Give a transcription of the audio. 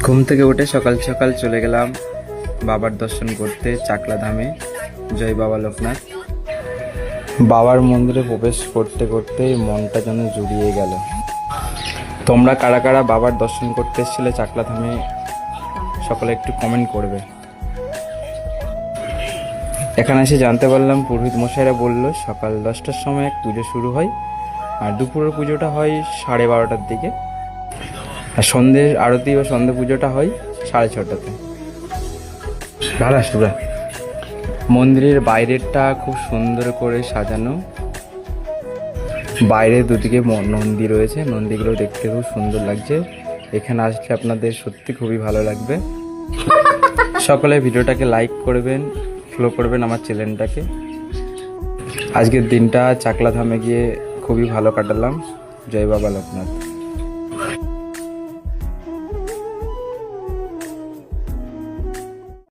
ঘুম থেকে উঠে সকাল সকাল চলে গেলাম বাবার দর্শন করতে চাকলা ধামে জয় বাবা লোকনাথ। বাবার মন্দিরে প্রবেশ করতে করতে মনটা যেন জুড়িয়ে গেল। তোমরা কারা কারা বাবার দর্শন করতে এসেছিলে চাকলা ধামে সকলে একটু কমেন্ট করবে। এখানে এসে জানতে পারলাম, পুরোহিত মশাইরা বলল, সকাল দশটার সময় এক পুজো শুরু হয়, আর দুপুরের পুজোটা হয় সাড়ে বারোটার দিকে। আর সন্ধ্যের আরতি বা সন্ধ্যে পুজোটা হয় সাড়ে ছটাতে। ভালো আসবে মন্দিরের বাইরেরটা খুব সুন্দর করে সাজানো। বাইরে দুদিকে নন্দী রয়েছে নন্দীগুলো দেখতে খুব সুন্দর লাগছে। এখানে আসলে আপনাদের সত্যি খুবই ভালো লাগবে। সকলে ভিডিওটাকে লাইক করবেন ফলো করবেন আমার চ্যানেলটাকে। আজকের দিনটা চাকলা ধামে গিয়ে খুবই ভালো কাটালাম। জয় বাবা লোকনাথ।